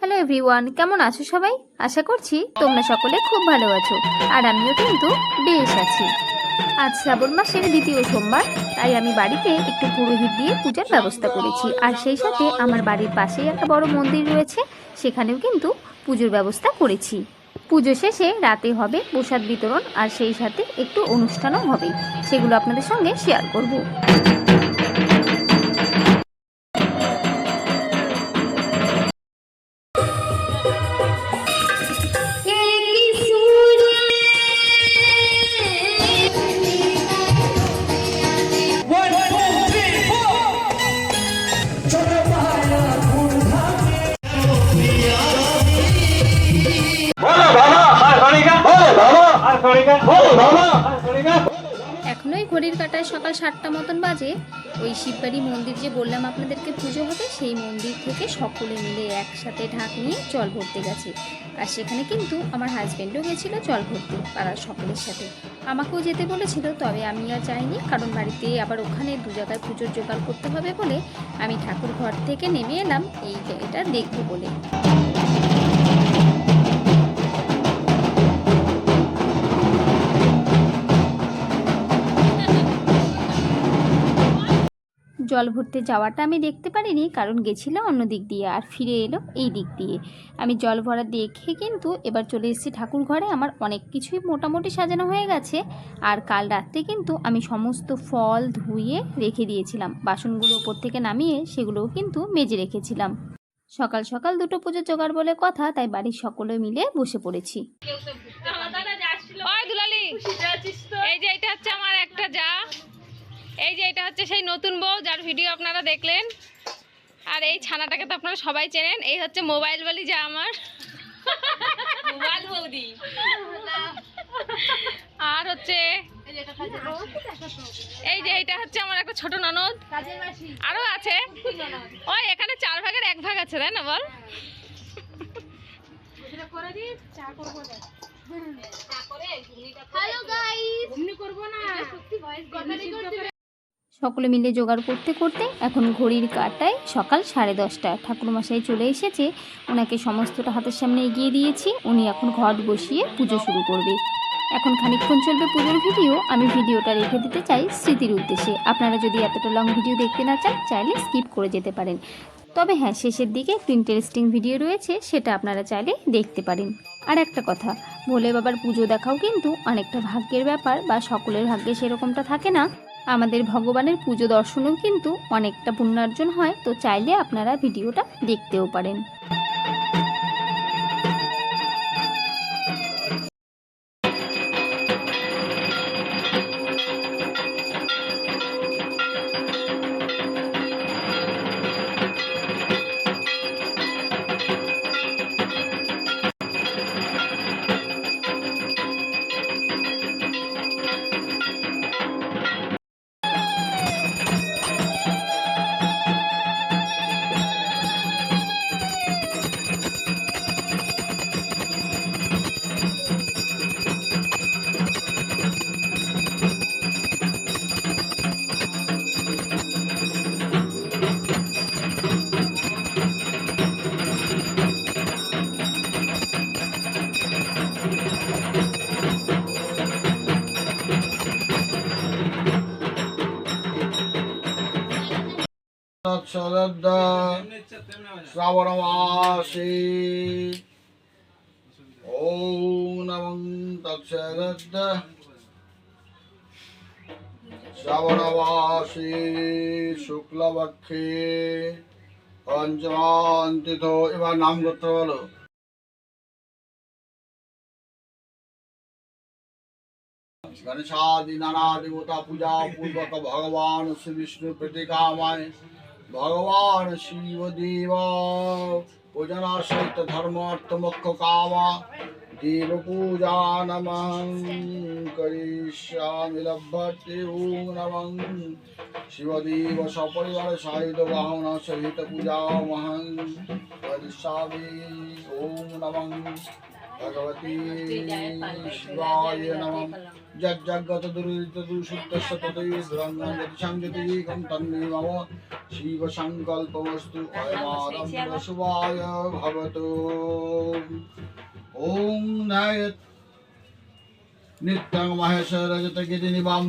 Hello everyone কেমন আছো সবাই? আশা করছি তোমরা সকলে খুব ভালো আছো, আর আমিও কিন্তু বেশ আছি। আজ শ্রাবণ মাসের দ্বিতীয় সোমবার, তাই আমি বাড়িতে একটু পুরোহিত দিয়ে পূজার ব্যবস্থা করেছি। আর সেই সাথে আমার বাড়ির পাশেই একটা বড় মন্দির রয়েছে, সেখানেও কিন্তু পুজোর ব্যবস্থা করেছি। পুজো শেষে রাতে হবে প্রসাদ বিতরণ, আর সেই সাথে একটু অনুষ্ঠানও হবে, সেগুলো আপনাদের সঙ্গে শেয়ার করব। শিববাড়ি মন্দির যে বললাম আপনাদেরকে পুজো হবে, সেই মন্দির থেকে সকলে মিলে একসাথে ঢাক নিয়ে জল ভরতে গেছে। আর সেখানে কিন্তু আমার হাজব্যান্ডও গেছিল জল ভরতে, পাড়ার সকলের সাথে। আমাকেও যেতে বলেছিল, তবে আমি আর যাইনি, কারণ বাড়িতে আবার ওখানে দু জায়গায় পুজোর জোগাড় করতে হবে বলে আমি ঠাকুর ঘর থেকে নেমে এলাম। এই এটা দেখব বলে। জল ভরতে যাওয়াটা আমি দেখতে পারিনি, কারণ গেছিলাম অন্য দিক দিয়ে আর ফিরে এলো এই দিক দিয়ে। আমি জল ভরা দেখে কিন্তু এবার চলে এসেছি ঠাকুর ঘরে। আমার অনেক কিছুই মোটামুটি সাজানো হয়ে গেছে আর কাল রাত্রে কিন্তু আমি সমস্ত ফল ধুয়ে রেখে দিয়েছিলাম। বাসনগুলো ওপর থেকে নামিয়ে সেগুলোও কিন্তু মেজে রেখেছিলাম। সকাল সকাল দুটো পুজো জোগাড় বলে কথা, তাই বাড়ির সকলে মিলে বসে পড়েছি। এই যে, এটা হচ্ছে আমার একটা যা। এই যে এটা হচ্ছে সেই নতুন বউ যার ভিডিও আপনারা দেখলেন। আর এই ছানাটাকে তো আপনারা সবাই চেনেন এই হচ্ছে মোবাইল বলি যা আমার। মোবাইল বৌদি। আর হচ্ছে এই যে এটা হচ্ছে আমার একটা ছোট ননদ। আরও আছে। ওই এখানে চার ভাগের এক ভাগ আছে তাই না বল? সকলে মিলে জোগাড় করতে করতে এখন ঘড়ির কাটায় সকাল সাড়ে দশটা। ঠাকুরমশাই চলে এসেছে। ওনাকে সমস্তটা হাতের সামনে এগিয়ে দিয়েছি। উনি এখন ঘট বসিয়ে পুজো শুরু করবে। এখন খানিকক্ষণ চলবে পুজোর ভিডিও। আমি ভিডিওটা রেখে দিতে চাই স্মৃতির উদ্দেশ্যে। আপনারা যদি এতটা লং ভিডিও দেখতে না চান, চাইলে স্কিপ করে যেতে পারেন। তবে হ্যাঁ শেষের দিকে একটু ইন্টারেস্টিং ভিডিও রয়েছে, সেটা আপনারা চাইলে দেখতে পারেন। আর একটা কথা, ভোলে বাবার পুজো দেখাও কিন্তু অনেকটা ভাগ্যের ব্যাপার বা সকলের ভাগ্যে সেরকমটা থাকে না। আমাদের ভগবানের পুজো দর্শনেও কিন্তু অনেকটা পুণ্যার্জন হয় তো চাইলে আপনারা ভিডিওটা দেখতেও পারেন। तत्सदद्द श्रावणमासे ॐ नमः तत्सदद्द শ্রাবণবাসী শুক্লপক্ষে পঞ্চমান্তিথ এবার নাম করতে বলো গণেশাদি নানা দেবতা পূজা পূর্বক ভগবান শ্রী বিষ্ণু প্রতিকামায় ভগবান শিবদেব পূজনা সহিত ধর্ম অর্থ মোক্ষ কামা, দেব পূজা নমঃ করিষ্যামি লভ্যতে ওম নমঃ। শিবদেব সপরিবার সাহিত বাহন সহিত পূজা মহং করিষ্যামি ওম নমঃ। ভগবতী শিবায় নমঃ যজ্জাগত দুরিত দুশুদ্ধস্য ততৈ ধরঙ্গং যতি সংযতিকং তন্মে মম শিব সংকল্পমস্তু অয়মারম্ভ শুভায় ভবতু ওম নায়ত মহেশ্বর রজত গিরি নিবাম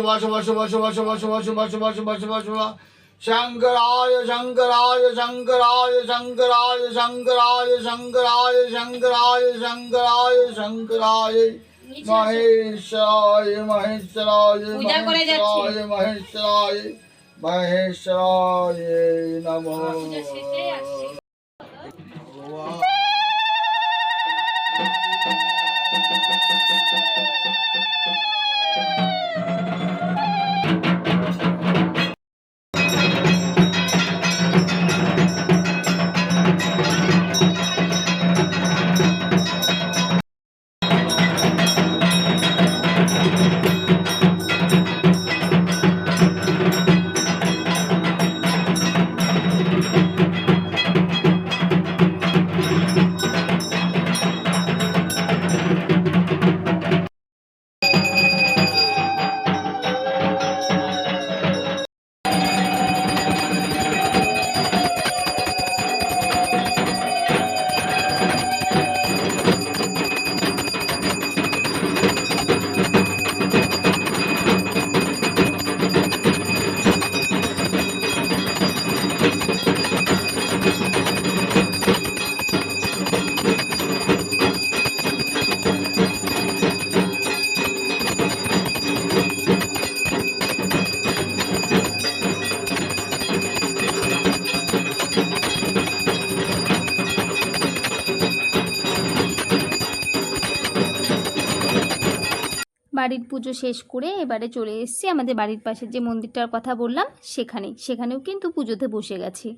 চারু চন্দ্রবতং সংরত্ন কলবাত বিজলঙ্গম পরশমে কমলা বস বস বস বস বস বস বস বস বাড়ির পুজো শেষ করে এবারে চলে এসেছি আমাদের বাড়ির পাশে যে মন্দিরটার কথা বললাম সেখানে সেখানেও কিন্তু পুজোতে বসে গেছি।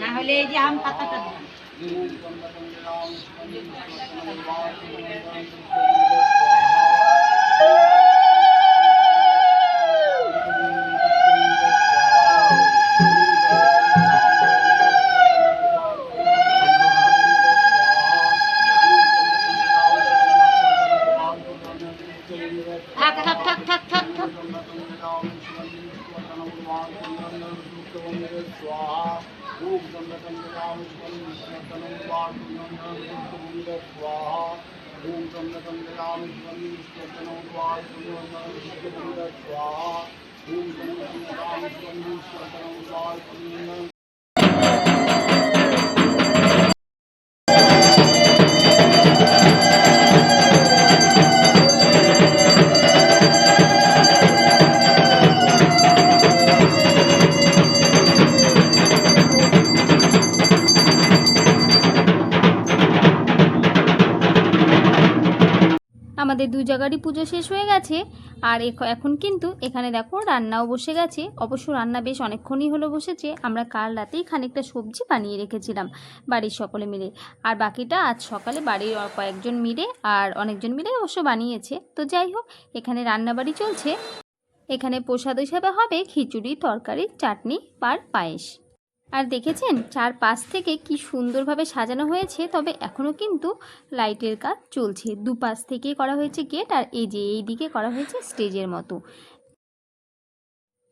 না হলে এই যে আম পাতাটা দিই। আমাদের দু জায়গারই পুজো শেষ হয়ে গেছে। আর এখ- এখন কিন্তু এখানে দেখো রান্নাও বসে গেছে। অবশ্য রান্না বেশ অনেকক্ষণই হলো বসেছে। আমরা কাল রাতেই খানিকটা সবজি বানিয়ে রেখেছিলাম বাড়ির সকলে মিলে। আর বাকিটা আজ সকালে বাড়ির কয়েকজন মিলে আর অনেকজন মিলে অবশ্য বানিয়েছে। তো যাই হোক, এখানে রান্নাবাড়ি চলছে। এখানে প্রসাদ হিসাবে হবে খিচুড়ি, তরকারি, চাটনি আর পায়েস। আর দেখেছেন চার পাশ থেকে কি সুন্দরভাবে সাজানো হয়েছে, তবে এখনও কিন্তু লাইটের কাজ চলছে। দুপাশ থেকে করা হয়েছে গেট আর এই যে এই দিকে করা হয়েছে স্টেজের মতো।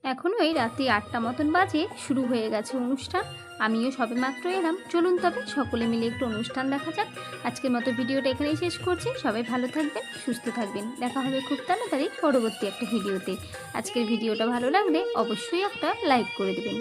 এখনও এই রাত্রি আটটা মতন বাজে, শুরু হয়ে গেছে অনুষ্ঠান। আমিও সবে মাত্র এলাম। চলুন তবে সকলে মিলে একটু অনুষ্ঠান দেখা যাক। আজকের মতো ভিডিওটা এখানেই শেষ করছি। সবাই ভালো থাকবেন, সুস্থ থাকবেন। দেখা হবে খুব তাড়াতাড়ি পরবর্তী একটা ভিডিওতে। আজকের ভিডিওটা ভালো লাগলে অবশ্যই একটা লাইক করে দেবেন।